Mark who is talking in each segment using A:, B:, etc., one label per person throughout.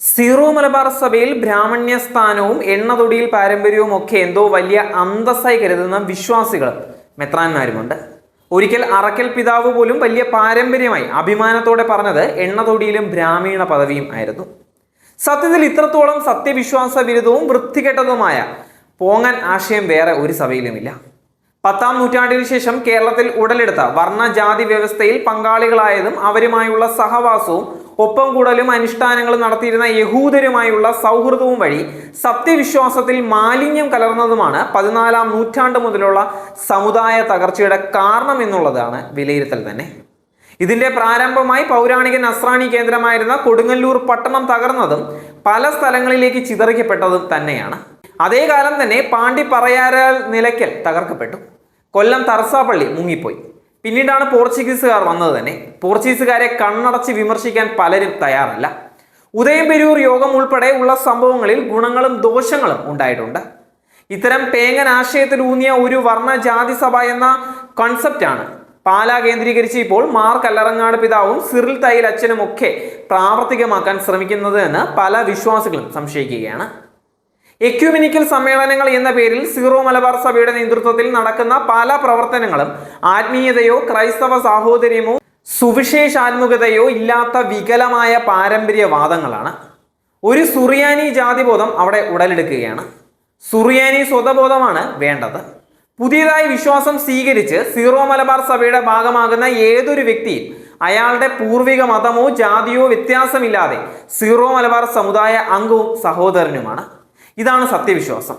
A: Zero Malabar സഭയിൽ ബ്രാഹ്മണ്യ സ്ഥാനവും എണ്ണതൊടിയിൽ പാരമ്പര്യവും ഒക്കെ എന്തോ വലിയ അന്തസ്സായി കരുതുന്ന വിശ്വാസികൾ മെത്രാന്മാരുമുണ്ട്. ഒരിക്കൽ അറക്കൽ പിതാവ് പോലും വലിയ പാരമ്പര്യമായി അഭിമാനത്തോടെ പറഞ്ഞത് എണ്ണതൊടിയിലും ബ്രാഹ്മീണ പദവിയും ആയിരുന്നു. സത്യത്തിൽ ഇത്രത്തോളം സത്യവിശ്വാസ വിരുദ്ധവും വൃത്തികെട്ടതുമായ പോങ്ങൻ ആശയം വേറെ ഒരു സഭയിലുമില്ല. പത്താം നൂറ്റാണ്ടിന് ശേഷം കേരളത്തിൽ ഉടലെടുത്ത വർണജാതി വ്യവസ്ഥയിൽ പങ്കാളികളായതും അവരുമായുള്ള സഹവാസവും ഒപ്പം കൂടലും അനുഷ്ഠാനങ്ങളും നടത്തിയിരുന്ന യഹൂദരുമായുള്ള സൗഹൃദവും വഴി സത്യവിശ്വാസത്തിൽ മാലിന്യം കലർന്നതുമാണ് പതിനാലാം നൂറ്റാണ്ട് മുതലുള്ള സമുദായ തകർച്ചയുടെ കാരണം എന്നുള്ളതാണ് വിലയിരുത്തൽ തന്നെ. ഇതിന്റെ പ്രാരംഭമായി പൗരാണിക നസ്രാണി കേന്ദ്രമായിരുന്ന കൊടുങ്ങല്ലൂർ പട്ടണം തകർന്നതും പല സ്ഥലങ്ങളിലേക്ക് ചിതറിക്കപ്പെട്ടതും തന്നെയാണ്. അതേ കാലം തന്നെ പറയാരാൽ നിലയ്ക്കൽ തകർക്കപ്പെട്ടു. കൊല്ലം തർസാപ്പള്ളി മുങ്ങിപ്പോയി. പിന്നീടാണ് പോർച്ചുഗീസുകാർ വന്നത് തന്നെ. പോർച്ചുഗീസുകാരെ കണ്ണടച്ച് വിമർശിക്കാൻ പലരും തയ്യാറല്ല. ഉദയം ഉദയംപെരൂർ യോഗം ഉൾപ്പെടെ ഉള്ള സംഭവങ്ങളിൽ ഗുണങ്ങളും ദോഷങ്ങളും ഉണ്ടായിട്ടുണ്ട്. ഇത്തരം പേങ്ങൻ ആശയത്തിലൂന്നിയ ഒരു വർണ ജാതി സഭ എന്ന കോൺസെപ്റ്റാണ് പാല കേന്ദ്രീകരിച്ച് ഇപ്പോൾ മാർ കല്ലറങ്ങാട് പിതാവും സിറിൽ തൈൽ അച്ഛനും ഒക്കെ പ്രാവർത്തികമാക്കാൻ ശ്രമിക്കുന്നത് എന്ന് പല വിശ്വാസികളും സംശയിക്കുകയാണ്. എക്യുമിനിക്കൽ സമ്മേളനങ്ങൾ എന്ന പേരിൽ സീറോ മലബാർ സഭയുടെ നേതൃത്വത്തിൽ നടക്കുന്ന പല പ്രവർത്തനങ്ങളും ആത്മീയതയോ ക്രൈസ്തവ സാഹോദര്യമോ സുവിശേഷാത്മുഖതയോ ഇല്ലാത്ത വികലമായ പാരമ്പര്യവാദങ്ങളാണ്. ഒരു സുറിയാനി ജാതിബോധം അവിടെ ഉടലെടുക്കുകയാണ്. സുറിയാനി സ്വതബോധമാണ് വേണ്ടത്. പുതിയതായി വിശ്വാസം സ്വീകരിച്ച് സീറോ മലബാർ സഭയുടെ ഭാഗമാകുന്ന ഏതൊരു വ്യക്തിയും അയാളുടെ പൂർവിക മതമോ ജാതിയോ വ്യത്യാസമില്ലാതെ സീറോ മലബാർ സമുദായ അംഗവും സഹോദരനുമാണ്. ഇതാണ് സത്യവിശ്വാസം.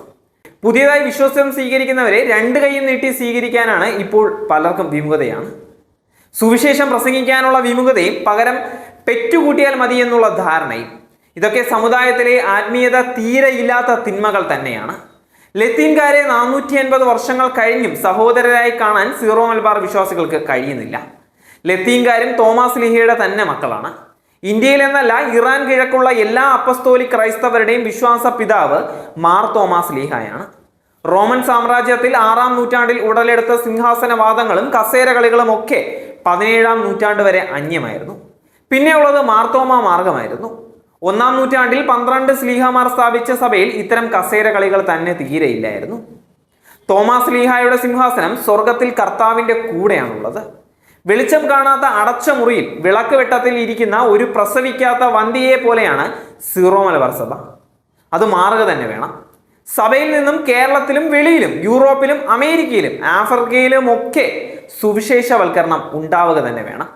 A: പുതിയതായി വിശ്വാസം സ്വീകരിക്കുന്നവരെ രണ്ട് കൈയും നീട്ടി സ്വീകരിക്കാനാണ് ഇപ്പോൾ പലർക്കും വിമുഖതയാണ്. സുവിശേഷം പ്രസംഗിക്കാനുള്ള വിമുഖതയും പകരം പെറ്റുകൂട്ടിയാൽ മതി എന്നുള്ള ധാരണയും. ഇതൊക്കെ സമുദായത്തിലെ ആത്മീയത തീരെ ഇല്ലാത്ത തിന്മകൾ തന്നെയാണ്. ലത്തീൻകാരെ നാനൂറ്റി അൻപത് വർഷങ്ങൾ കഴിഞ്ഞും സഹോദരരായി കാണാൻ സീറോ മലബാർ വിശ്വാസികൾക്ക് കഴിയുന്നില്ല. ലത്തീൻകാരും തോമസ് ലിഹയുടെ തന്നെ മക്കളാണ്. ഇന്ത്യയിൽ എന്നല്ല ഇറാൻ കിഴക്കുള്ള എല്ലാ അപ്പസ്തോലി ക്രൈസ്തവരുടെയും വിശ്വാസ പിതാവ് മാർ തോമസ് ലീഹായാണ്. റോമൻ സാമ്രാജ്യത്തിൽ ആറാം നൂറ്റാണ്ടിൽ ഉടലെടുത്ത സിംഹാസനവാദങ്ങളും കസേരകളികളും ഒക്കെ പതിനേഴാം നൂറ്റാണ്ട് വരെ അന്യമായിരുന്നു. പിന്നെയുള്ളത് മാർത്തോമ മാർഗമായിരുന്നു. ഒന്നാം നൂറ്റാണ്ടിൽ പന്ത്രണ്ട് സ്ലീഹമാർ സ്ഥാപിച്ച സഭയിൽ ഇത്തരം കസേര കളികൾ തന്നെ തീരെയില്ലായിരുന്നു. തോമസ് ലീഹായുടെ സിംഹാസനം സ്വർഗത്തിൽ കർത്താവിന്റെ കൂടെയാണുള്ളത്. വെളിച്ചം കാണാത്ത അടച്ച മുറിയിൽ വിളക്ക് വെട്ടത്തിൽ ഇരിക്കുന്ന ഒരു പ്രസവിക്കാത്ത വന്തിയെ പോലെയാണ് സീറോ മലബാർ സഭ. അത് മാറുക തന്നെ വേണം. സഭയിൽ നിന്നും കേരളത്തിലും വെളിയിലും യൂറോപ്പിലും അമേരിക്കയിലും ആഫ്രിക്കയിലും ഒക്കെ സുവിശേഷവൽക്കരണം ഉണ്ടാവുക തന്നെ വേണം.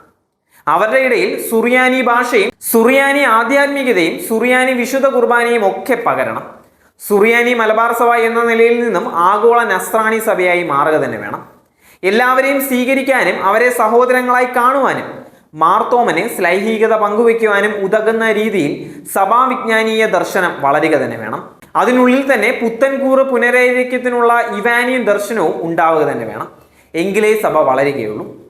A: അവരുടെ ഇടയിൽ സുറിയാനി ഭാഷയും സുറിയാനി ആധ്യാത്മികതയും സുറിയാനി വിശുദ്ധ കുർബാനയും ഒക്കെ പകരണം. സുറിയാനി മലബാർ സഭ എന്ന നിലയിൽ നിന്നും ആഗോള നസ്രാണി സഭയായി മാറുക തന്നെ വേണം. എല്ലാവരെയും സ്വീകരിക്കാനും അവരെ സഹോദരങ്ങളായി കാണുവാനും മാർത്തോമന് ശ്ലൈഹികത പങ്കുവെക്കുവാനും ഉതകുന്ന രീതിയിൽ സഭാവിജ്ഞാനീയ ദർശനം വളരുക തന്നെ വേണം. അതിനുള്ളിൽ തന്നെ പുത്തൻകൂറ് പുനരൈക്യത്തിനുള്ള ഇവാനിയൻ ദർശനവും ഉണ്ടാവുക തന്നെ വേണം. എങ്കിലേ സഭ വളരുകയുള്ളൂ.